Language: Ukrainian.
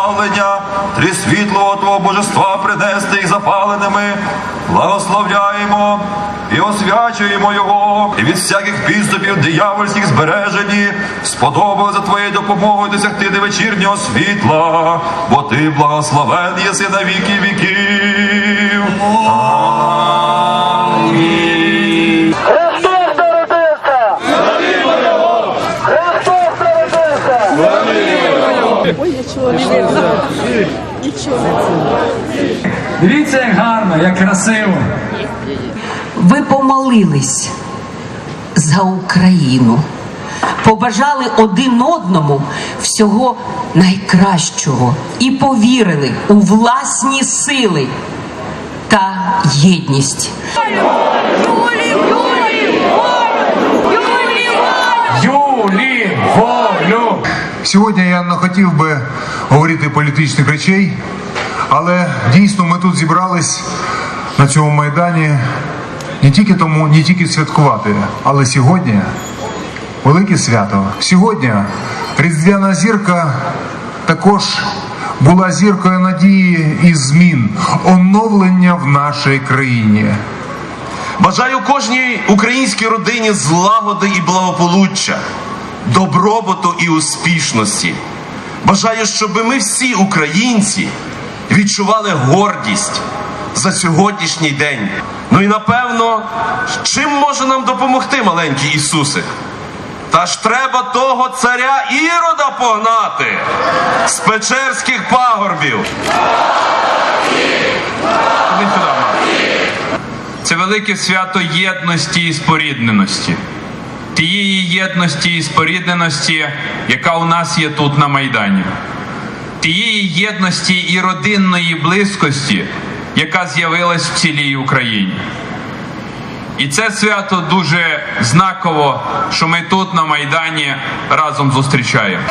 прославлення, три світлого Твого божества принести їх запаленими, благословляємо і освячуємо його, і від всяких підступів диявольських збережені, сподобали за Твоєю допомогою досягти до вечірнього світла, бо Ти благословен єси на віки віків. Народився! Дивіться, як гарно, як красиво. Ви помолились за Україну, побажали один одному всього найкращого і повірили у власні сили та єдність. Юлі, волю! Сьогодні я не хотів би говорити політичних речей, але дійсно ми тут зібрались на цьому майдані не тільки тому, не тільки святкувати, але сьогодні велике свято. Сьогодні різдвяна зірка також була зіркою надії і змін, оновлення в нашій країні. Бажаю кожній українській родині злагоди і благополуччя, добробуту і успішності. Бажаю, щоб ми всі українці відчували гордість за сьогоднішній день. Ну і напевно, чим може нам допомогти маленький Ісусик? Та ж треба того царя Ірода погнати з Печерських пагорбів. Це велике свято єдності і спорідненості. Тієї єдності і спорідненості, яка у нас є тут на Майдані. Тієї єдності і родинної близькості, яка з'явилась в цілій Україні. І це свято дуже знаково, що ми тут на Майдані разом зустрічаємо.